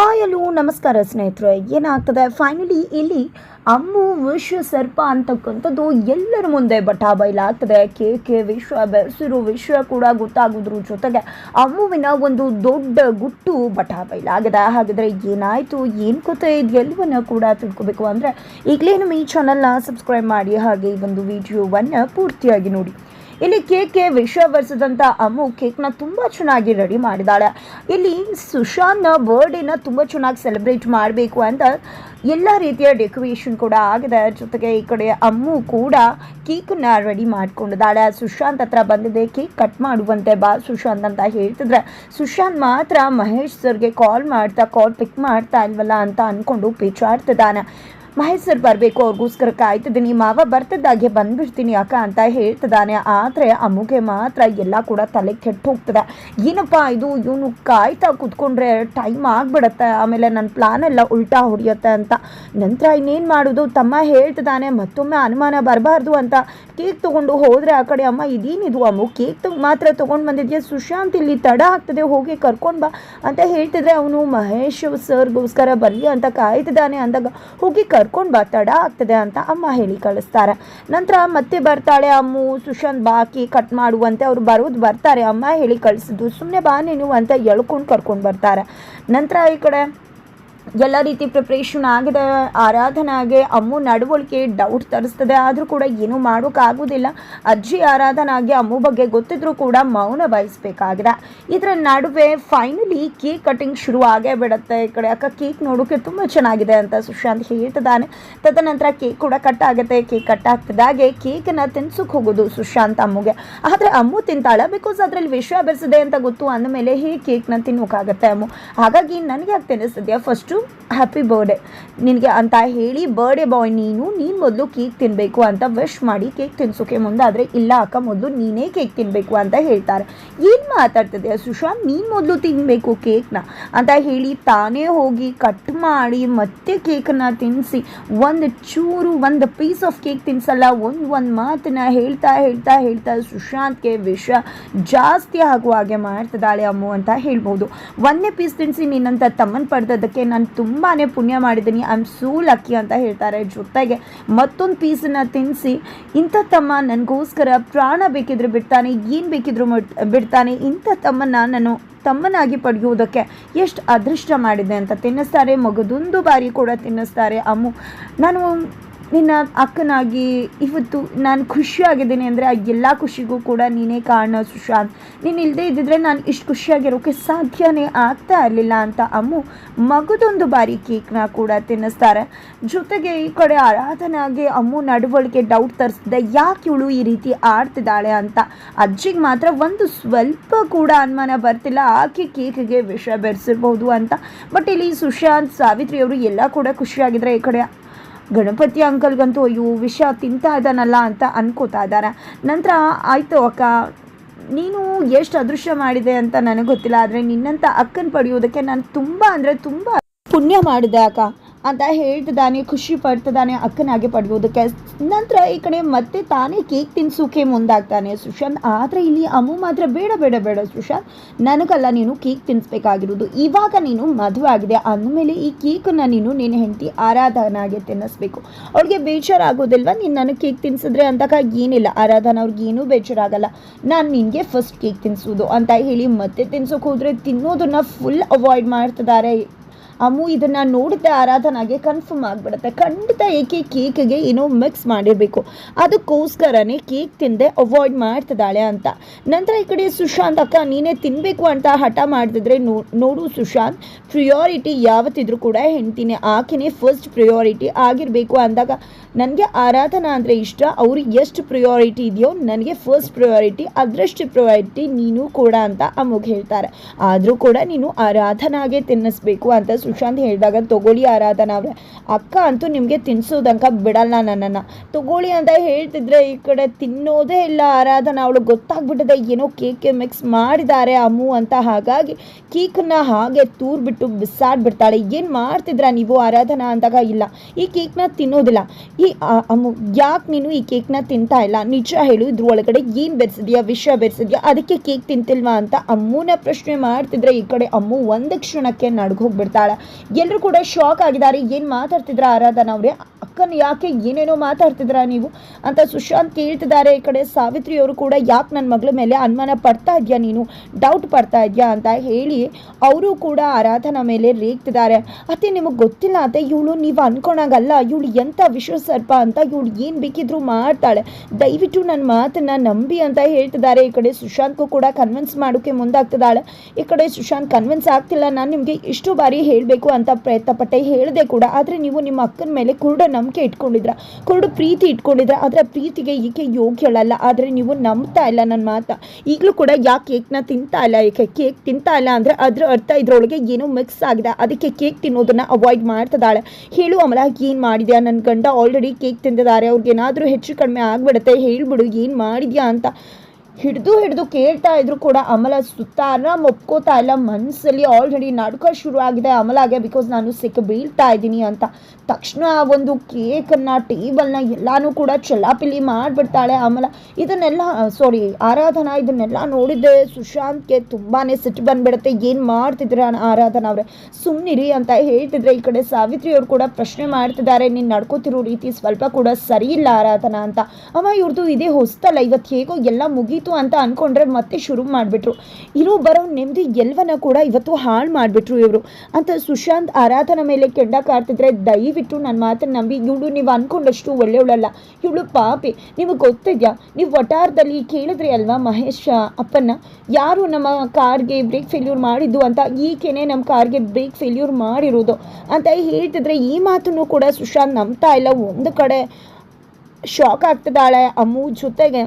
Hi hello ನಮಸ್ಕಾರ ಸ್ನೇಹಿತರೆ, ಏನಾಗ್ತದೆ? ಫೈನಲಿ ಇಲ್ಲಿ ಅಮ್ಮು ವಿಶ್ವ ಸರ್ಪ ಅಂತಕ್ಕಂಥದ್ದು ಎಲ್ಲರ ಮುಂದೆ ಬಟಾ ಬಯಲಾಗ್ತದೆ. ಕೆ ಕೆ ವಿಶ್ವ ಬೆಸಿರು ವಿಶ್ವ ಕೂಡ ಗೊತ್ತಾಗೋದ್ರ ಜೊತೆಗೆ ಅಮ್ಮುವಿನ ಒಂದು ದೊಡ್ಡ ಗುಟ್ಟು ಬಟಾ ಬಯಲಾಗಿದೆ. ಹಾಗಿದ್ರೆ ಏನಾಯಿತು? ಏನು ಕೊತ್ತೆ ಇದು? ಎಲ್ಲವನ್ನ ಕೂಡ ತಿಳ್ಕೊಬೇಕು ಅಂದರೆ ಈಗಲೇ ನಮ್ಮ ಈ ಚಾನಲ್ನ ಸಬ್ಸ್ಕ್ರೈಬ್ ಮಾಡಿ ಹಾಗೆ ಈ ಒಂದು ವಿಡಿಯೋವನ್ನು ಪೂರ್ತಿಯಾಗಿ ನೋಡಿ. ಇಲ್ಲಿ ಕೇಕ್ಗೆ ವಿಷ ಬರೆಸಿದಂಥ ಅಮ್ಮು ಕೇಕ್ನ ತುಂಬ ಚೆನ್ನಾಗಿ ರೆಡಿ ಮಾಡಿದಾಳೆ. ಇಲ್ಲಿ ಸುಶಾಂತ್ನ ಬರ್ಡೇನ ತುಂಬ ಚೆನ್ನಾಗಿ ಸೆಲೆಬ್ರೇಟ್ ಮಾಡಬೇಕು ಅಂತ ಎಲ್ಲ ರೀತಿಯ ಡೆಕೋರೇಷನ್ ಕೂಡ ಆಗಿದೆ. ಜೊತೆಗೆ ಈ ಕಡೆ ಅಮ್ಮು ಕೂಡ ಕೇಕನ್ನ ರೆಡಿ ಮಾಡ್ಕೊಂಡಿದ್ದಾಳೆ. ಸುಶಾಂತ್ ಹತ್ರ ಬಂದಿದೆ ಕೇಕ್ ಕಟ್ ಮಾಡುವಂತೆ ಬಾ ಸುಶಾಂತ್ ಅಂತ ಹೇಳ್ತಿದ್ರೆ. ಸುಶಾಂತ್ ಮಾತ್ರ ಮಹೇಶ್ ಸರ್ಗೆ ಕಾಲ್ ಮಾಡ್ತಾ ಕಾಲ್ ಪಿಕ್ ಮಾಡ್ತಾ ಇಲ್ವಲ್ಲ ಅಂತ ಅಂದ್ಕೊಂಡು ಪೇಚಾಡ್ತಿದ್ದಾನೆ. ಮಹೇಶ್ ಸರ್ ಬರಬೇಕು, ಅವ್ರಿಗೋಸ್ಕರ ಕಾಯ್ತಿದ್ದೀನಿ. ಮಾವ ಬರ್ತಿದ್ದಾಗೆ ಬಂದ್ಬಿಡ್ತೀನಿ ಅಕ್ಕ ಅಂತ ಹೇಳ್ತಿದ್ದಾನೆ. ಆದರೆ ಅಮ್ಮಗೆ ಮಾತ್ರ ಎಲ್ಲ ಕೂಡ ತಲೆ ಕೆಟ್ಟು ಹೋಗ್ತದೆ ಏನಪ್ಪ ಇದು? ಇವನು ಕಾಯ್ತಾ ಕೂತ್ಕೊಂಡ್ರೆ ಟೈಮ್ ಆಗ್ಬಿಡತ್ತೆ. ಆಮೇಲೆ ನನ್ನ ಪ್ಲಾನ್ ಎಲ್ಲ ಉಲ್ಟಾ ಹೊಡೆಯುತ್ತೆ ಅಂತ. ನಂತರ ಇನ್ನೇನು ಮಾಡೋದು? ತಮ್ಮ ಹೇಳ್ತಿದ್ದಾನೆ, ಮತ್ತೊಮ್ಮೆ ಅನುಮಾನ ಬರಬಾರ್ದು ಅಂತ. ಕೇಕ್ ತೊಗೊಂಡು ಹೋದರೆ ಆ ಕಡೆ ಅಮ್ಮ, ಇದೇನಿದು ಅಮ್ಮ? ಕೇಕ್ ಮಾತ್ರ ತೊಗೊಂಡು ಬಂದಿದ್ಯಾ? ಸುಶಾಂತ್ ಇಲ್ಲಿ ತಡ ಆಗ್ತದೆ, ಹೋಗಿ ಕರ್ಕೊಂಡು ಬಾ ಅಂತ ಹೇಳ್ತಿದ್ರೆ ಅವನು, ಮಹೇಶ್ ಸರ್ಗೋಸ್ಕರ ಬರಲಿ ಅಂತ ಕಾಯ್ತಿದ್ದಾನೆ. ಅಂದಾಗ ಹೋಗಿ ಕರ್ಕೊಂಡು ಬಾ ತಡ ಆಗ್ತದೆ ಅಂತ ಅಮ್ಮ ಹೇಳಿ ಕಳಿಸ್ತಾರೆ. ನಂತರ ಮತ್ತೆ ಬರ್ತಾಳೆ ಅಮ್ಮು, ಸುಶಾಂತ್ ಬಾಕಿ ಕಟ್ ಮಾಡುವಂತೆ ಅವರು ಬರೋದು ಬರ್ತಾರೆ. ಅಮ್ಮ ಹೇಳಿ ಕಳಿಸಿದ್ದು ಸುಮ್ಮನೆ ಬಾ ನೀನು ಅಂತ ಎಳ್ಕೊಂಡು ಕರ್ಕೊಂಡು ಬರ್ತಾರೆ. ನಂತರ ಈ ಕಡೆ ಎಲ್ಲ ರೀತಿ ಪ್ರಿಪ್ರೇಷನ್ ಆಗಿದೆ. ಆರಾಧನಾಗೆ ಅಮ್ಮು ನಡವಳಿಕೆ ಡೌಟ್ ತರಿಸ್ತದೆ. ಆದರೂ ಕೂಡ ಏನೂ ಮಾಡೋಕ್ಕಾಗೋದಿಲ್ಲ. ಅಜ್ಜಿ ಆರಾಧನಾಗೆ ಅಮ್ಮು ಬಗ್ಗೆ ಗೊತ್ತಿದ್ರೂ ಕೂಡ ಮೌನ ವಹಿಸ್ಬೇಕಾಗಿದೆ ಇದರ ನಡುವೆ ಫೈನಲಿ ಕೇಕ್ ಕಟಿಂಗ್ ಶುರು ಆಗೇ ಬಿಡುತ್ತೆ ಈ ಕಡೆ. ಅಕ್ಕ ಕೇಕ್ ನೋಡೋಕೆ ತುಂಬ ಚೆನ್ನಾಗಿದೆ ಅಂತ ಸುಶಾಂತ್ ಹೇಳ್ತಿದ್ದಾನೆ. ತದನಂತರ ಕೇಕ್ ಕೂಡ ಕಟ್ ಆಗುತ್ತೆ. ಕೇಕ್ ಕಟ್ ಆಗ್ತಿದ್ದಾಗೆ ಕೇಕನ್ನು ತಿನ್ಸಕ್ಕೆ ಹೋಗೋದು ಸುಶಾಂತ್ ಅಮ್ಮುಗೆ. ಆದರೆ ಅಮ್ಮು ತಿಂತಾಳೆ? ಬಿಕಾಸ್ ಅದರಲ್ಲಿ ವಿಷ ಬೆರೆಸಿದೆ ಅಂತ ಗೊತ್ತು. ಅಂದಮೇಲೆ ಹೇಗೆ ಕೇಕ್ನ ತಿನ್ನೋಕ್ಕಾಗತ್ತೆ ಅಮ್ಮು. ಹಾಗಾಗಿ ನನಗೆ ಯಾಕೆ ತಿನ್ನಿಸ್ತಿದ್ಯಾ? First happy birthday. ನಿನಗೆ ಅಂತ ಹೇಳಿ ಬರ್ಡೇ ಬಾಯ್ ನೀನು ನೀನು ಮೊದಲು ಕೇಕ್ ತಿನ್ನಬೇಕು ಅಂತ ವಿಶ್ ಮಾಡಿ ಕೇಕ್ ತಿನ್ಸೋಕೆ ಆದರೆ ಇಲ್ಲ ಅಕ್ಕ, ಮೊದಲು ನೀನೇ ಕೇಕ್ ತಿನ್ನಬೇಕು ಅಂತ ಹೇಳ್ತಾರೆ. ಏನು ಮಾತಾಡ್ತಿದೆ ಸುಶಾಂತ್ ನೀನು ಮೊದಲು ತಿನ್ನಬೇಕು ಕೇಕ್ನ. ಅಂತ ಹೇಳಿ ತಾನೇ ಹೋಗಿ ಕಟ್ ಮಾಡಿ ಮತ್ತೆ ಕೇಕನ್ನ ತಿನ್ನಿಸಿ ಒಂದು ಚೂರು, ಒಂದು ಪೀಸ್ ಆಫ್ ಕೇಕ್ ತಿನ್ಸಲ್ಲ, ಒಂದು ಒಂದು ಮಾತನ್ನ ಹೇಳ್ತಾ ಹೇಳ್ತಾ ಹೇಳ್ತಾ ಸುಶಾಂತ್ಗೆ ವಿಷ ಜಾಸ್ತಿ ಆಗುವ ಹಾಗೆ ಮಾಡ್ತಿದ್ದಾಳೆ ಅಮ್ಮು ಅಂತ ಹೇಳ್ಬೋದು. ಒಂದೇ ಪೀಸ್ ತಿನ್ನಿಸಿ ನಿನ್ನಂಥ ತಮ್ಮನ ಪಡೆದದಕ್ಕೆ ನಾನು ತುಂಬಾ ಪುಣ್ಯ ಮಾಡಿದ್ದೀನಿ. ಐ ಆಮ್ ಸೂ ಲಕ್ಕಿ ಅಂತ ಹೇಳ್ತಾರೆ ಜೊತೆಗೆ ಮತ್ತೊಂದು ಪೀಸನ್ನು ತಿನ್ನಿಸಿ ಇಂಥ ತಮ್ಮ ನನಗೋಸ್ಕರ ಪ್ರಾಣ ಬೇಕಿದ್ರೆ ಬಿಡ್ತಾನೆ, ಏನು ಬೇಕಿದ್ರು ಬಿಡ್ತಾನೆ, ಇಂಥ ತಮ್ಮನ್ನ ನಾನು ತಮ್ಮನಾಗಿ ಪಡೆಯುವುದಕ್ಕೆ ಎಷ್ಟು ಅದೃಷ್ಟ ಮಾಡಿದೆ ಅಂತ ತಿನ್ನಿಸ್ತಾರೆ, ಮಗದೊಂದು ಬಾರಿ ಕೂಡ ತಿನ್ನಿಸ್ತಾರೆ. ಅಮ್ಮು, ನಾನು ನಿನ್ನ ಅಕ್ಕನಾಗಿ ಇವತ್ತು ನಾನು ಖುಷಿಯಾಗಿದ್ದೀನಿ ಅಂದರೆ ಆ ಎಲ್ಲ ಖುಷಿಗೂ ಕೂಡ ನೀನೇ ಕಾರಣ ಸುಶಾಂತ್. ನೀನು ಇಲ್ಲದೆ ಇದ್ದಿದ್ರೆ ನಾನು ಇಷ್ಟು ಖುಷಿಯಾಗಿರೋಕ್ಕೆ ಸಾಧ್ಯನೇ ಆಗ್ತಾ ಇರಲಿಲ್ಲ ಅಂತ ಅಮ್ಮು ಮಗದೊಂದು ಬಾರಿ ಕೇಕ್ನ ಕೂಡ ತಿನ್ನಿಸ್ತಾರೆ. ಜೊತೆಗೆ ಈ ಕಡೆ ಆರಾಧನಾಗೆ ಅಮ್ಮು ನಡವಳಿಕೆ ಡೌಟ್ ತರಿಸಿದೆ ಯಾಕೆ ಇವಳು ಈ ರೀತಿ ಆಡ್ತಿದ್ದಾಳೆ ಅಂತ? ಅಜ್ಜಿಗೆ ಮಾತ್ರ ಒಂದು ಸ್ವಲ್ಪ ಕೂಡ ಅನುಮಾನ ಬರ್ತಿಲ್ಲ. ಆಕೆ ಕೇಕ್ಗೆ ವಿಷ ಬೆರೆಸಿರ್ಬೋದು ಅಂತ. ಬಟ್ ಇಲ್ಲಿ ಸುಶಾಂತ್, ಸಾವಿತ್ರಿಯವರು ಎಲ್ಲ ಕೂಡ ಖುಷಿಯಾಗಿದ್ರೆ ಈ ಕಡೆ ಗಣಪತಿ ಅಂಕಲ್ಗಂತೂ, ಅಯ್ಯೋ, ವಿಷ ತಿಂತಾ ಇದ್ದಾನಲ್ಲ ಅಂತ ಅನ್ಕೋತಾ ಇದ್ದಾರೆ ನಂತರ, ಆಯಿತು ಅಕ್ಕ, ನೀನು ಎಷ್ಟು ಅದೃಶ್ಯ ಮಾಡಿದೆ ಅಂತ ನನಗೆ ಗೊತ್ತಿಲ್ಲ, ಆದರೆ ನಿನ್ನಂಥ ಅಕ್ಕನ ಪಡೆಯೋದಕ್ಕೆ ನಾನು ತುಂಬ ಅಂದರೆ ತುಂಬ ಪುಣ್ಯ ಮಾಡಿದೆ ಅಕ್ಕ. ಅಂತ ಹೇಳ್ತಿದ್ದಾನೆ ಖುಷಿ ಪಡ್ತಿದ್ದಾನೆ, ಅಕ್ಕನಾಗೆ ಪಡ್ಬೋದಕ್ಕೆ. ನಂತರ ಈ ಕಡೆ ಮತ್ತೆ ತಾನೇ ಕೇಕ್ ತಿನ್ಸೋಕೆ ಮುಂದಾಗ್ತಾನೆ ಸುಶಾಂತ್. ಆದರೆ ಇಲ್ಲಿ ಅಮ್ಮು ಮಾತ್ರ ಬೇಡ ಬೇಡ ಬೇಡ ಸುಶಾಂತ್. ನನಗಲ್ಲ ನೀನು ಕೇಕ್ ತಿನ್ನಿಸ್ಬೇಕಾಗಿರೋದು ಇವಾಗ ನೀನು ಮದುವೆ ಆಗಿದೆ. ಅಂದಮೇಲೆ ಈ ಕೇಕನ್ನು ನೀನು ನಿನ್ನ ಹೆಂಡತಿ ಆರಾಧನಾಗೆ ತಿನ್ನಿಸ್ಬೇಕು. ಅವ್ರಿಗೆ ಬೇಜಾರಾಗೋದಿಲ್ವಾ? ನೀನು ನನಗೆ ಕೇಕ್ ತಿನ್ಸಿದ್ರೆ ಅಂದಾಗ ಏನಿಲ್ಲ. ಆರಾಧನ ಅವ್ರಿಗೆ ಏನೂ ಬೇಜಾರಾಗಲ್ಲ. ನಾನು ನಿನಗೆ ಫಸ್ಟ್ ಕೇಕ್ ತಿನ್ನಿಸೋದು ಅಂತ ಹೇಳಿ ಮತ್ತೆ ತಿನ್ಸೋಕೆ ಹೋದರೆ ತಿನ್ನೋದನ್ನು ಫುಲ್ ಅವಾಯ್ಡ್ ಮಾಡ್ತಿದ್ದಾರೆ ಅಮ್ಮು ಇದನ್ನು ನೋಡಿದ್ರೆ ಆರಾಧನಾಗೆ ಕನ್ಫರ್ಮ್ ಆಗಿಬಿಡುತ್ತೆ. ಖಂಡಿತ ಏಕೆ ಕೇಕ್ಗೆ ಏನೋ ಮಿಕ್ಸ್ ಮಾಡಿರಬೇಕು. ಅದಕ್ಕೋಸ್ಕರನೇ ಕೇಕ್ ತಿಂದೆ ಅವಾಯ್ಡ್ ಮಾಡ್ತಿದ್ದಾಳೆ ಅಂತ. ನಂತರ ಈ ಕಡೆ ಸುಶಾಂತ್ ಅಕ್ಕ, ನೀನೇ ತಿನ್ನಬೇಕು ಅಂತ ಹಠ ಮಾಡ್ತಿದ್ರೆ ನೋ, ನೋಡು ಸುಶಾಂತ್ ಪ್ರಿಯಾರಿಟಿ ಯಾವತ್ತಿದ್ರೂ ಕೂಡ ಹೆಣ್ತೀನಿ ಆಕೆನೇ ಫಸ್ಟ್ ಪ್ರಿಯಾರಿಟಿ ಆಗಿರಬೇಕು ಅಂದಾಗ ನನಗೆ ಆರಾಧನಾ ಅಂದರೆ ಇಷ್ಟ ಅವ್ರಿಗೆ ಎಷ್ಟು ಪ್ರಿಯಾರಿಟಿ ಇದೆಯೋ ನನಗೆ ಫಸ್ಟ್ ಪ್ರಿಯಾರಿಟಿ ಅದರಷ್ಟು ಪ್ರಿಯಾರಿಟಿ ನೀನು ಕೂಡ ಅಂತ ಅಮ್ಮಗೆ ಹೇಳ್ತಾರೆ. ಆದರೂ ಕೂಡ ನೀನು ಆರಾಧನಾಗೆ ತಿನ್ನಿಸ್ಬೇಕು ಅಂತ ಸುಶಾಂತ್ ಹೇಳಿದಾಗ, ತಗೊಳ್ಳಿ ಆರಾಧನಾ ಅವ್ರೆ, ಅಕ್ಕ ಅಂತೂ ನಿಮಗೆ ತಿನ್ಸೋದಂಕ ಬಿಡಲ್ಲ ನನ್ನನ್ನು. ತಗೊಳ್ಳಿ ಅಂತ ಹೇಳ್ತಿದ್ರೆ ಈ ಕಡೆ ತಿನ್ನೋದೇ ಇಲ್ಲ ಆರಾಧನ ಅವಳು. ಗೊತ್ತಾಗ್ಬಿಟ್ಟಿದೆ, ಏನೋ ಕೇಕೆ ಮಿಕ್ಸ್ ಮಾಡಿದ್ದಾರೆ ಅಮ್ಮು ಅಂತ. ಹಾಗಾಗಿ ಕೇಕನ್ನ ಹಾಗೆ ತೂರ್ಬಿಟ್ಟು ಬಿಸಾಡ್ಬಿಡ್ತಾಳೆ. ಏನು ಮಾಡ್ತಿದ್ರ ನೀವು ಆರಾಧನಾ ಅಂದಾಗ? ಇಲ್ಲ, ಈ ಕೇಕ್ನ ತಿನ್ನೋದಿಲ್ಲ. ಈ ಅಮ್ಮು ಯಾಕೆ ನೀನು ಈ ಕೇಕ್ನ ತಿಂತಾ ಇಲ್ಲ? ನಿಜ ಹೇಳು, ಇದ್ರ ಒಳಗಡೆ ಏನು ಬೆರೆಸಿದ್ಯಾ? ವಿಷ ಬೆರೆಸಿದ್ಯಾ? ಅದಕ್ಕೆ ಕೇಕ್ ತಿಂತಿಲ್ವಾ? ಅಂತ ಅಮ್ಮುನ ಪ್ರಶ್ನೆ ಮಾಡ್ತಿದ್ರೆ ಈ ಕಡೆ ಅಮ್ಮು ಒಂದು ಕ್ಷಣಕ್ಕೆ ನಡ್ಗೋಗ್ಬಿಡ್ತಾಳೆ ಎಲ್ಲರೂ ಕೂಡ ಶಾಕ್ ಆಗಿದ್ದಾರೆ. ಏನು ಮಾತಾಡ್ತಿದ್ರ ಆರಾಧನಾ ಅವರೇ? ಅಕ್ಕನ ಯಾಕೆ ಏನೇನೋ ಮಾತಾಡ್ತಿದ್ರ ನೀವು? ಅಂತ ಸುಶಾಂತ್ ಕೇಳ್ತಿದ್ದಾರೆ. ಈ ಕಡೆ ಸಾವಿತ್ರಿ ಅವರು ಕೂಡ, ಯಾಕೆ ನನ್ನ ಮಗಳ ಮೇಲೆ ಅನುಮಾನ ಪಡ್ತಾ ಇದೆಯಾ ನೀನು? ಡೌಟ್ ಪಡ್ತಾ ಇದೆಯಾ ಅಂತ ಹೇಳಿ ಅವರು ಕೂಡ ಆರಾಧನಾ ಮೇಲೆ ರೇಗ್ತಿದ್ದಾರೆ. ಅತ್ತೆ, ನಿಮಗೆ ಗೊತ್ತಿಲ್ಲ ಅಂತ ಇವಳು ನೀವು ಅನ್ಕೊಳಂಗಲ್ಲ ಇವಳು ಎಂಥ ವಿಶ್ವ ಸರ್ಪ ಅಂತ ಇವಳು ಏನು ಬೇಕಿದ್ರು ಮಾಡ್ತಾಳೆ. ದಯವಿಟ್ಟು ನನ್ನ ಮಾತನ್ನ ನಂಬಿ ಅಂತ ಹೇಳ್ತಿದ್ದಾರೆ. ಈ ಕಡೆ ಸುಶಾಂತ್ಗೂ ಕೂಡ ಕನ್ವಿನ್ಸ್ ಮಾಡೋಕ್ಕೆ ಮುಂದಾಗ್ತಿದ್ದಾಳೆ. ಈ ಕಡೆ ಸುಶಾಂತ್ ಕನ್ವಿನ್ಸ್ ಆಗ್ತಿಲ್ಲ. ನಾನು ನಿಮಗೆ ಇಷ್ಟು ಬಾರಿ ಹೇಳಬೇಕು ಅಂತ ಪ್ರಯತ್ನ ಪಟ್ಟೆ ಹೇಳಿದೆ ಕೂಡ, ಆದರೆ ನೀವು ನಿಮ್ಮ ಅಕ್ಕನ ಮೇಲೆ ಕುರುಡ ನಂಬಿಕೆ ಇಟ್ಕೊಂಡಿದ್ರ. ಕುರುಡು ಪ್ರೀತಿ ಇಟ್ಕೊಂಡಿದ್ರ, ಆದರೆ ಪ್ರೀತಿಗೆ ಈಕೆ ಯೋಗ್ಯಳಲ್ಲ. ಆದರೆ ನೀವು ನಂಬ್ತಾ ಇಲ್ಲ ನನ್ನ ಮಾತ. ಈಗಲೂ ಕೂಡ ಯಾಕೆ ಕೇಕ್ನ ತಿಂತಾ ಇಲ್ಲ ಏಕೆ ಕೇಕ್ ತಿಂತಾ ಇಲ್ಲ ಅಂದರೆ ಅದ್ರ ಅರ್ಥ ಇದ್ರೊಳಗೆ ಏನೋ ಮಿಕ್ಸ್ ಆಗಿದೆ. ಅದಕ್ಕೆ ಕೇಕ್ ತಿನ್ನೋದನ್ನು ಅವಾಯ್ಡ್ ಮಾಡ್ತಿದ್ದಾಳೆ. ಹೇಳು ಅಮಲ, ಏನು ಮಾಡಿದ್ಯಾ? ನನ್ನ ಗಂಡ ಆಲ್ರೆಡಿ ಕೇಕ್ ತಿಂದಿದ್ದಾರೆ. ಅವ್ರಿಗೆ ಏನಾದರೂ ಹೆಚ್ಚು ಕಡಿಮೆ ಆಗ್ಬಿಡುತ್ತೆ. ಹೇಳಿಬಿಡು, ಏನು ಮಾಡಿದ್ಯಾ ಅಂತ. ಹಿಡಿದು ಹಿಡಿದು ಕೇಳ್ತಾ ಇದ್ರು ಕೂಡ ಅಮಲ ಸುತ್ತ ಆರಾಮ್ ಒಪ್ಕೋತಾ ಇಲ್ಲ. ಮನಸ್ಸಲ್ಲಿ ಆಲ್ರೆಡಿ ನಡ್ಕ ಶುರು ಆಗಿದೆ ಅಮಲಾಗೆ ಬಿಕಾಸ್ ನಾನು ಸಿಕ್ಕ ಬೀಳ್ತಾ ಇದ್ದೀನಿ ಅಂತ. ತಕ್ಷಣ ಆ ಒಂದು ಕೇಕನ್ನು, ಟೇಬಲ್ನ ಎಲ್ಲಾನು ಕೂಡ ಚಲ್ಲಾಪಿಲ್ಲಿ ಮಾಡಿಬಿಡ್ತಾಳೆ ಅಮಲ. ಇದನ್ನೆಲ್ಲ ಸಾರಿ ಆರಾಧನಾ, ಇದನ್ನೆಲ್ಲ ನೋಡಿದ್ದೆ. ಸುಶಾಂತ್ಗೆ ತುಂಬಾ ಸಿಟ್ಟು ಬಂದ್ಬಿಡುತ್ತೆ. ಏನು ಮಾಡ್ತಿದ್ರ ಆರಾಧನಾ ಅವರೇ? ಸುಮ್ಮನಿರಿ ಅಂತ ಹೇಳ್ತಿದ್ರೆ ಈ ಕಡೆ ಸಾವಿತ್ರಿ ಅವರು ಕೂಡ ಪ್ರಶ್ನೆ ಮಾಡ್ತಿದ್ದಾರೆ. ನೀನು ನಡ್ಕೋತಿರೋ ರೀತಿ ಸ್ವಲ್ಪ ಕೂಡ ಸರಿ ಇಲ್ಲ ಆರಾಧನಾ ಅಂತ. ಅಮ್ಮ ಇವ್ರದ್ದು ಇದೇ ಹೊಸ್ತಲ್ಲ. ಇವತ್ತು ಹೇಗೋ ಎಲ್ಲ ಮುಗೀತು. ಅಂತ ಅನ್ಕೊಂಡ್ರೆ ಮತ್ತೆ ಶುರು ಮಾಡಿಬಿಟ್ರು. ಇರೋ ಬರೋ ನೆಮ್ಮದಿ ಎಲ್ಲವನ್ನ ಕೂಡ ಇವತ್ತು ಹಾಳು ಮಾಡಿಬಿಟ್ರು ಇವರು. ಅಂತ ಸುಶಾಂತ್ ಆರಾಧನ ಮೇಲೆ ಕೆಂಡ ಕಾಡ್ತಿದ್ರೆ ದಯವಿಟ್ಟು ನನ್ನ ಮಾತನ್ನು ನಂಬಿ, ಇವಳು ನೀವು ಅನ್ಕೊಂಡಷ್ಟು ಒಳ್ಳೆಯವಳಲ್ಲ ಇವಳು ಪಾಪಿ. ನಿಮಗೆ ಗೊತ್ತಿದ್ಯಾ? ನೀವು ವಟಾರದಲ್ಲಿ ಕೇಳಿದ್ರಿ ಅಲ್ವಾ ಮಹೇಶ್ ಅಪ್ಪನ್ನ? ಯಾರು ನಮ್ಮ ಕಾರ್ಗೆ ಬ್ರೇಕ್ ಫೇಲ್ಯೂರ್ ಮಾಡಿದ್ದು ಅಂತ ಈಕೆನೆ ನಮ್ಮ ಕಾರ್ಗೆ ಬ್ರೇಕ್ ಫೇಲ್ಯೂರ್ ಮಾಡಿರೋದು ಅಂತ ಹೇಳ್ತಿದ್ರೆ ಈ ಮಾತನ್ನು ಕೂಡ ಸುಶಾಂತ್ ನಂಬ್ತಾ ಇಲ್ಲ. ಒಂದು ಕಡೆ ಶಾಕ್ ಆಗ್ತಿದ್ದಾಳೆ ಅಮ್ಮು ಜೊತೆಗೆ.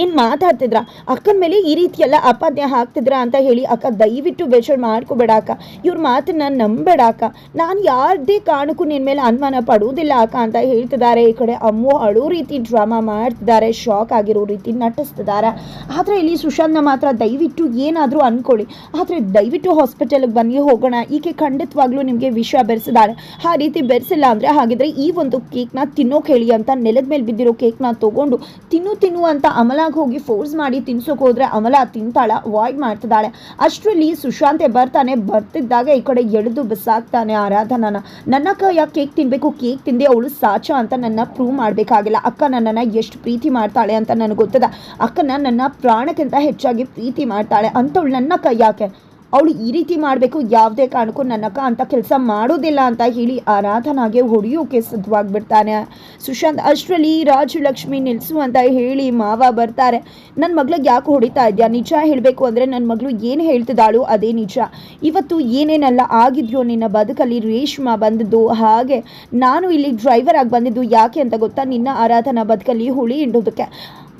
ಏನು ಮಾತಾಡ್ತಿದ್ರ? ಅಕ್ಕನ ಮೇಲೆ ಈ ರೀತಿ ಎಲ್ಲ ಅಪಾದ್ಯ ಹಾಕ್ತಿದ್ರ ಅಂತ ಹೇಳಿ ಅಕ್ಕ ದಯವಿಟ್ಟು ಬೇಜಾರು ಮಾಡ್ಕೋಬೇಡ ಅಕ್ಕ ಇವ್ರ ಮಾತನ್ನ ನಂಬೇಡ ಅಕ್ಕ ನಾನು ಯಾರದೇ ಕಾರಣಕ್ಕೂ ನಿನ್ನ ಮೇಲೆ ಅನುಮಾನ ಪಡುವುದಿಲ್ಲ ಅಕ್ಕ ಅಂತ ಹೇಳ್ತಿದ್ದಾರೆ. ಈ ಕಡೆ ಅಮ್ಮು ಅಳೋ ರೀತಿ ಡ್ರಾಮಾ ಮಾಡ್ತಿದ್ದಾರೆ, ಶಾಕ್ ಆಗಿರೋ ರೀತಿ ನಟಿಸ್ತಿದ್ದಾರೆ. ಆದರೆ ಇಲ್ಲಿ ಸುಶಾಂತ್ನ ಮಾತ್ರ ದಯವಿಟ್ಟು ಏನಾದರೂ ಅನ್ಕೊಳ್ಳಿ. ಆದರೆ ದಯವಿಟ್ಟು ಹಾಸ್ಪಿಟಲ್ಗೆ ಬನ್ನಿ, ಹೋಗೋಣ. ಈಕೆ ಖಂಡಿತವಾಗ್ಲೂ ನಿಮಗೆ ವಿಷಯ ಬೆರೆಸಿದಾಳೆ. ಆ ರೀತಿ ಬೆರೆಸಿಲ್ಲ ಅಂದರೆ ಹಾಗಿದ್ರೆ ಈ ಒಂದು ಕೇಕ್ನ ತಿನ್ನೋಕೆ ಹೇಳಿ ಅಂತ ನೆಲದ ಮೇಲೆ ಬಿದ್ದಿರೋ ಕೇಕ್ನ ತಗೊಂಡು ತಿನ್ನು ತಿನ್ನು ಅಂತ ಅಮಲಾಗ್ ಹೋಗಿ ಫೋರ್ಸ್ ಮಾಡಿ ತಿನ್ಸೋಕೆ ಹೋದ್ರೆ ಅಮಲ ತಿಂತಾಳ ಅವಾಯ್ಡ್ ಮಾಡ್ತಿದ್ದಾಳೆ. ಅಷ್ಟರಲ್ಲಿ ಸುಶಾಂತೆ ಬರ್ತಾನೆ, ಬರ್ತಿದ್ದಾಗ ಈ ಕಡೆ ಎಳೆದು ಬಿಸಾಕ್ತಾನೆ ಆರಾಧನನ. ನನ್ನ ಅಕ್ಕ ಯಾಕೆ ಕೇಕ್ ತಿನ್ಬೇಕು? ಕೇಕ್ ತಿಂದೆ ಅವಳು ಸಾಚ ಅಂತ ನನ್ನ ಪ್ರೂವ್ ಮಾಡಬೇಕಾಗಿಲ್ಲ. ಅಕ್ಕ ನನ್ನನ್ನು ಎಷ್ಟು ಪ್ರೀತಿ ಮಾಡ್ತಾಳೆ ಅಂತ ನನಗೆ ಗೊತ್ತದ. ಅಕ್ಕನ ನನ್ನ ಪ್ರಾಣಕ್ಕಿಂತ ಹೆಚ್ಚಾಗಿ ಪ್ರೀತಿ ಮಾಡ್ತಾಳೆ. ಅಂತವಳು ನನ್ನ ಅಕ್ಕ ಯಾಕೆ? ಅವಳು ಈ ರೀತಿ ಮಾಡಬೇಕು, ಯಾವುದೇ ಕಾರಣಕ್ಕೂ ನನ್ನಕ್ಕ ಅಂತ ಕೆಲಸ ಮಾಡೋದಿಲ್ಲ ಅಂತ ಹೇಳಿ ಆರಾಧನಾಗೆ ಹೊಡೆಯೋಕೆ ಸಿದ್ಧವಾಗಿಬಿಡ್ತಾನೆ ಸುಶಾಂತ್, ಅಷ್ಟರಲ್ಲಿ ರಾಜಲಕ್ಷ್ಮಿ ನಿಲ್ಲಿಸು ಅಂತ ಹೇಳಿ ಮಾವ ಬರ್ತಾರೆ. ನನ್ನ ಮಗ್ಳಿಗೆ ಯಾಕೆ ಹೊಡಿತಾ ಇದೆಯಾ? ನಿಜ ಹೇಳಬೇಕು ಅಂದರೆ ನನ್ನ ಮಗಳು ಏನು ಹೇಳ್ತಿದ್ದಾಳು? ಅದೇ ನಿಜ. ಇವತ್ತು ಏನೇನೆಲ್ಲ ಆಗಿದೆಯೋ ನಿನ್ನ ಬದುಕಲ್ಲಿ ರೇಷ್ಮಾ ಬಂದದ್ದು, ಹಾಗೆ ನಾನು ಇಲ್ಲಿ ಡ್ರೈವರ್ ಆಗಿ ಬಂದಿದ್ದು ಯಾಕೆ ಅಂತ ಗೊತ್ತಾ? ನಿನ್ನ ಆರಾಧನಾ ಬದುಕಲ್ಲಿ ಹುಳಿ ಹಿಂಡೋದಕ್ಕೆ.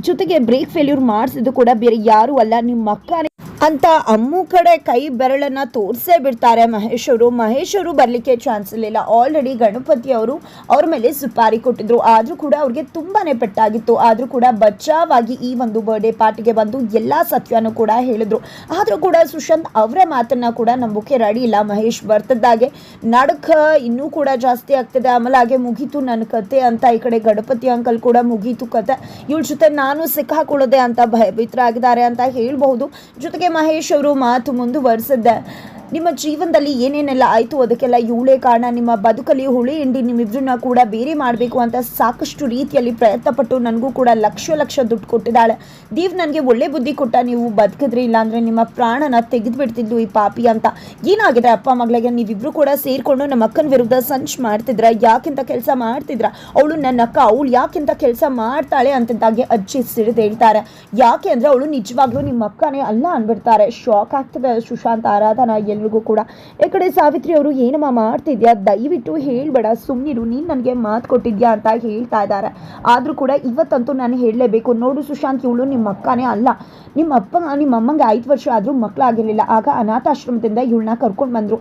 ಜೊತೆಗೆ ಬ್ರೇಕ್ ಫೇಲ್ಯೂರ್ ಮಾಡಿಸಿದ್ದು ಕೂಡ ಬೇರೆ ಯಾರೂ ಅಲ್ಲ. ನಿಮ್ಮ ಅಕ್ಕನೇ ಅಂತ ಅಮ್ಮು ಕಡೆ ಕೈ ಬೆರಳನ್ನ ತೋರಿಸೇ ಬಿಡ್ತಾರೆ ಮಹೇಶ್ ಅವರು ಮಹೇಶ್ ಅವರು ಬರಲಿಕ್ಕೆ ಚಾನ್ಸ್ ಇರಲಿಲ್ಲ. ಆಲ್ರೆಡಿ ಗಣಪತಿ ಅವರು ಅವ್ರ ಮೇಲೆ ಸುಪಾರಿ ಕೊಟ್ಟಿದ್ರು. ಆದರೂ ಕೂಡ ಅವ್ರಿಗೆ ತುಂಬಾನೇ ಪೆಟ್ಟಾಗಿತ್ತು. ಆದರೂ ಕೂಡ ಬಚಾವಾಗಿ ಈ ಒಂದು ಬರ್ಡೇ ಪಾರ್ಟಿಗೆ ಬಂದು ಎಲ್ಲ ಸತ್ಯನೂ ಕೂಡ ಹೇಳಿದ್ರು. ಆದರೂ ಕೂಡ ಸುಶಾಂತ್ ಅವರ ಮಾತನ್ನ ಕೂಡ ನಂಬೋಕೆ ರೆಡಿ ಇಲ್ಲ. ಮಹೇಶ್ ಬರ್ತದಾಗೆ ನಡಕ ಇನ್ನೂ ಕೂಡ ಜಾಸ್ತಿ ಆಗ್ತದೆ. ಆಮೇಲೆ ಹಾಗೆ ಮುಗೀತು ನನ್ನ ಕತೆ ಅಂತ ಈ ಕಡೆ ಗಣಪತಿ ಅಂಕಲ್ ಕೂಡ ಮುಗೀತು ಕತೆ. ಇವ್ರ ಜೊತೆ ನಾನು ಸಿಕ್ಕಾಕೊಳ್ಳೋದೆ ಅಂತ ಭಯಭೀತರಾಗಿದ್ದಾರೆ ಅಂತ ಹೇಳ್ಬಹುದು. ಜೊತೆಗೆ ಮಹೇಶ್ ಅವರು ಮಾತು ಮುಂದುವರಿಸಿದ್ದೆ ನಿಮ್ಮ ಜೀವನದಲ್ಲಿ ಏನೇನೆಲ್ಲ ಆಯಿತು? ಅದಕ್ಕೆಲ್ಲ ಇವಳೇ ಕಾರಣ. ನಿಮ್ಮ ಬದುಕಲ್ಲಿ ಹುಳಿ ಹಿಂಡಿ ನಿಮ್ಮಿಬ್ಬರನ್ನ ಕೂಡ ಬೇರೆ ಮಾಡಬೇಕು ಅಂತ ಸಾಕಷ್ಟು ರೀತಿಯಲ್ಲಿ ಪ್ರಯತ್ನಪಟ್ಟು ನನಗೂ ಕೂಡ ಲಕ್ಷ ಲಕ್ಷ ದುಡ್ಡು ಕೊಟ್ಟಿದ್ದಾಳೆ. ದೀವ್ ನನಗೆ ಒಳ್ಳೆ ಬುದ್ಧಿ ಕೊಟ್ಟ, ನೀವು ಬದುಕಿದ್ರಿ, ಇಲ್ಲಾಂದರೆ ನಿಮ್ಮ ಪ್ರಾಣನ ತೆಗೆದು ಬಿಡ್ತಿದ್ಲು ಈ ಪಾಪಿ ಅಂತ. ಏನಾಗಿದೆ ಅಪ್ಪ ಮಗಳಿಗೆ? ನೀವಿಬ್ರು ಕೂಡ ಸೇರಿಕೊಂಡು ನಮ್ಮ ಅಕ್ಕನ ವಿರುದ್ಧ ಸಂಚ್ ಮಾಡ್ತಿದ್ರ ಯಾಕಿಂತ ಕೆಲಸ ಮಾಡ್ತಿದ್ರ ಅವಳು ನನ್ನ ಅಕ್ಕ, ಅವಳು ಯಾಕಿಂತ ಕೆಲಸ ಮಾಡ್ತಾಳೆ ಅಂತಂದಾಗೆ ಅಜ್ಜಿ ಸಿಡಿದು ಹೇಳ್ತಾರೆ. ಯಾಕೆ ಅಂದರೆ ಅವಳು ನಿಜವಾಗ್ಲೂ ನಿಮ್ಮ ಅಕ್ಕನೇ ಅಲ್ಲ ಅಂದ್ಬಿಡ್ತಾರೆ. ಶಾಕ್ ಆಗ್ತದೆ. ಸುಶಾಂತ್ ಆರಾಧನಾ ಎಲ್ರಿಗೂ ಕೂಡ. ಈ ಕಡೆ ಸಾವಿತ್ರಿ ಅವರು ಏನಮ್ಮ ಮಾಡ್ತಿದ್ಯಾ? ದಯವಿಟ್ಟು ಹೇಳ್ಬೇಡ. ಸುಮ್ಮನಿರು ನೀನು ನನಗೆ ಮಾತು ಕೊಟ್ಟಿದ್ಯಾ ಅಂತ ಹೇಳ್ತಾ ಇದ್ದಾರೆ ಆದರೂ ಕೂಡ ಇವತ್ತಂತೂ ನಾನು ಹೇಳಲೇಬೇಕು. ನೋಡು ಸುಶಾಂತ್, ಇವಳು ನಿಮ್ಮ ಅಕ್ಕನೇ ಅಲ್ಲ. ನಿಮ್ಮ ಅಪ್ಪ ನಿಮ್ಮ ಅಮ್ಮಂಗೆ ಐದು ವರ್ಷ ಆದರೂ ಮಕ್ಕಳಾಗಿರಲಿಲ್ಲ ಆಗ ಅನಾಥಾಶ್ರಮದಿಂದ ಇವಳನ್ನ ಕರ್ಕೊಂಡು ಬಂದರು.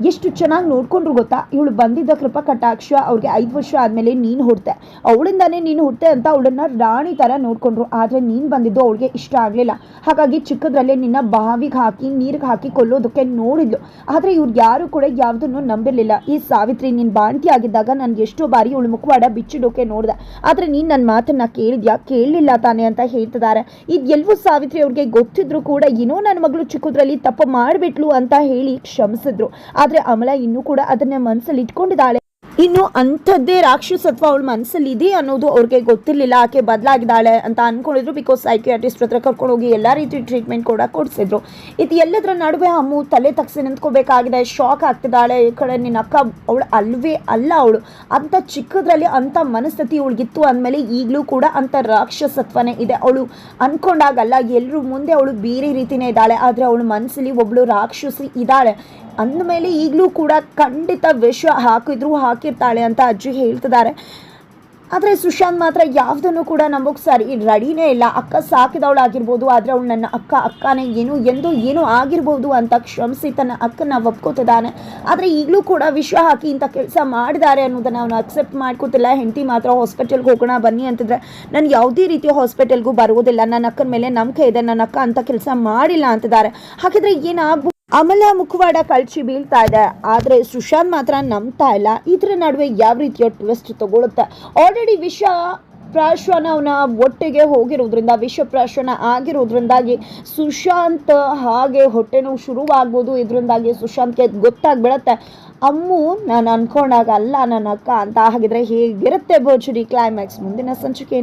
ಎಷ್ಟು ಚೆನ್ನಾಗಿ ನೋಡ್ಕೊಂಡ್ರು ಗೊತ್ತಾ? ಇವಳು ಬಂದಿದ್ದ ಕೃಪಾ ಕಟಾಕ್ಷ ಅವ್ರಿಗೆ ಐದು ವರ್ಷ ಆದಮೇಲೆ ನೀನು ಹುಡ್ತೆ. ಅವಳಿಂದಾನೇ ನೀನು ಹುಡ್ತೆ ಅಂತ ಅವಳನ್ನ ರಾಣಿ ಥರ ನೋಡ್ಕೊಂಡ್ರು. ಆದರೆ ನೀನು ಬಂದಿದ್ದು ಅವಳಿಗೆ ಇಷ್ಟ ಆಗಲಿಲ್ಲ. ಹಾಗಾಗಿ ಚಿಕ್ಕದ್ರಲ್ಲೇ ನಿನ್ನ ಬಾವಿಗೆ ಹಾಕಿ, ನೀರಿಗೆ ಹಾಕಿ ಕೊಲ್ಲೋದಕ್ಕೆ ನೋಡಿದ್ಲು. ಆದರೆ ಇವ್ರು ಯಾರು ಕೂಡ ಯಾವುದನ್ನು ನಂಬಿರಲಿಲ್ಲ. ಈ ಸಾವಿತ್ರಿ ನಿನ್ನ ಬಾಣ್ತಿ ಆಗಿದ್ದಾಗ ನನಗೆ ಎಷ್ಟೋ ಬಾರಿ ಇವಳು ಮುಖವಾಡ ಬಿಚ್ಚಿಡೋಕೆ ನೋಡಿದೆ. ಆದರೆ ನೀನು ನನ್ನ ಮಾತನ್ನ ಕೇಳಿದ್ಯಾ? ಕೇಳಲಿಲ್ಲ ತಾನೆ ಅಂತ ಹೇಳ್ತಿದ್ದಾರೆ ಇದು ಎಲ್ಲವೂ ಸಾವಿತ್ರಿ ಅವ್ರಿಗೆ ಗೊತ್ತಿದ್ರು ಕೂಡ, ಏನೋ ನನ್ನ ಮಗಳು ಚಿಕ್ಕದ್ರಲ್ಲಿ ತಪ್ಪು ಮಾಡಿಬಿಟ್ಲು ಅಂತ ಹೇಳಿ ಕ್ಷಮಿಸಿದ್ರು. ಆದರೆ ಅಮಲ ಇನ್ನೂ ಕೂಡ ಅದನ್ನ ಮನಸ್ಸಲ್ಲಿ ಇಟ್ಕೊಂಡಿದ್ದಾಳೆ. ಇನ್ನು ಅಂಥದ್ದೇ ರಾಕ್ಷಸತ್ವ ಅವಳ ಮನಸ್ಸಲ್ಲಿ ಇದೆ ಅನ್ನೋದು ಅವ್ರಿಗೆ ಗೊತ್ತಿರಲಿಲ್ಲ. ಆಕೆ ಬದಲಾಗಿದ್ದಾಳೆ ಅಂತ ಅನ್ಕೊಂಡಿದ್ರು ಬಿಕಾಸ್ ಸೈಕಿಯಾಟ್ರಿಸ್ಟ್ ಹತ್ರ ಕರ್ಕೊಂಡು ಹೋಗಿ ಎಲ್ಲ ರೀತಿ ಟ್ರೀಟ್ಮೆಂಟ್ ಕೂಡ ಕೊಡಿಸಿದ್ರು. ಇದು ಎಲ್ಲದರ ನಡುವೆ ಅಮ್ಮು ತಲೆ ತಗ್ಸಿ ನಿಂತ್ಕೋಬೇಕಾಗಿದೆ. ಶಾಕ್ ಆಗ್ತಿದ್ದಾಳೆ. ಈ ಕಡೆ ನಿನ್ನ ಅಕ್ಕ ಅವಳು ಅಲ್ವೇ ಅಲ್ಲ ಅವಳು. ಅಂಥ ಚಿಕ್ಕದ್ರಲ್ಲಿ ಅಂಥ ಮನಸ್ಥಿತಿ ಅವಳಿಗಿತ್ತು ಅಂದಮೇಲೆ ಈಗಲೂ ಕೂಡ ಅಂಥ ರಾಕ್ಷಸತ್ವನೇ ಇದೆ ಅವಳು. ಅಂದ್ಕೊಂಡಾಗಲ್ಲ ಎಲ್ಲರೂ ಮುಂದೆ ಅವಳು ಬೇರೆ ರೀತಿನೇ ಇದ್ದಾಳೆ. ಆದರೆ ಅವಳು ಮನಸ್ಸಲ್ಲಿ ಒಬ್ಬಳು ರಾಕ್ಷಸಿ ಇದ್ದಾಳೆ. ಅಂದಮೇಲೆ ಈಗಲೂ ಕೂಡ ಖಂಡಿತ ವಿಷ ಹಾಕಿದ್ರು ಹಾಕಿರ್ತಾಳೆ ಅಂತ ಅಜ್ಜಿ ಹೇಳ್ತಿದ್ದಾರೆ. ಆದರೆ ಸುಶಾಂತ್ ಮಾತ್ರ ಯಾವುದನ್ನು ಕೂಡ ನಮಗೆ ಸರಿ ರೆಡಿನೇ ಇಲ್ಲ. ಅಕ್ಕ ಸಾಕಿದವಳಾಗಿರ್ಬೋದು ಆದರೆ ಅವಳು ನನ್ನ ಅಕ್ಕ, ಅಕ್ಕನೇ ಏನು, ಎಂದು ಏನೋ ಆಗಿರ್ಬೋದು ಅಂತ ಕ್ಷಮಿಸಿ ತನ್ನ ಅಕ್ಕನ ಒಪ್ಕೋತಿದ್ದಾನೆ. ಆದರೆ ಈಗಲೂ ಕೂಡ ವಿಶ್ವ ಹಾಕಿ ಇಂಥ ಕೆಲಸ ಮಾಡಿದ್ದಾರೆ ಅನ್ನೋದನ್ನು ಅವನು ಅಕ್ಸೆಪ್ಟ್ ಮಾಡ್ಕೋತಿಲ್ಲ. ಹೆಂಡತಿ ಮಾತ್ರ ಹಾಸ್ಪಿಟಲ್ಗೆ ಹೋಗೋಣ, ಬನ್ನಿ ಅಂತಿದ್ರೆ ನಾನು ಯಾವುದೇ ರೀತಿಯ ಹಾಸ್ಪಿಟಲ್ಗೂ ಬರುವುದಿಲ್ಲ. ನನ್ನ ಅಕ್ಕನ ಮೇಲೆ ನಂಬಿಕೆ ಇದೆ, ನನ್ನ ಅಕ್ಕ ಅಂಥ ಕೆಲಸ ಮಾಡಿಲ್ಲ ಅಂತಿದ್ದಾರೆ. ಹಾಗಿದ್ರೆ ಏನಾಗ್ಬೋದು ಅಮಲ ಮುಖವಾಡ ಕಳ್ಚಿ ಬೀಳ್ತಾ ಇದೆ. ಆದರೆ ಸುಶಾಂತ್ ಮಾತ್ರ ನಂಬ್ತಾ ಇಲ್ಲ. ಇದರ ನಡುವೆ ಯಾವ ರೀತಿಯ ಟ್ವಿಸ್ಟ್ ತಗೊಳುತ್ತೆ. ಆಲ್ರೆಡಿ ವಿಷ ಪ್ರಾಶ್ವನ ಅವನ ಒಟ್ಟಿಗೆ ಹೋಗಿರೋದ್ರಿಂದ, ವಿಷ ಪ್ರಾಶ್ವನ ಆಗಿರೋದ್ರಿಂದಾಗಿ ಸುಶಾಂತ್ ಹಾಗೆ ಹೊಟ್ಟೆ ನೋವು ಶುರುವಾಗ್ಬೋದು. ಇದರಿಂದಾಗಿ ಸುಶಾಂತ್ಗೆ ಗೊತ್ತಾಗ್ಬಿಡತ್ತೆ. ಅಮ್ಮು, ನಾನು ಅನ್ಕೊಂಡಾಗ ಅಲ್ಲ ನನ್ನ ಅಕ್ಕ ಅಂತ. ಹಾಗಿದ್ರೆ ಹೇಗಿರುತ್ತೆ ಭೋಜರಿ ಕ್ಲೈಮ್ಯಾಕ್ಸ್ ಮುಂದಿನ ಸಂಚಿಕೆಯನ್ನು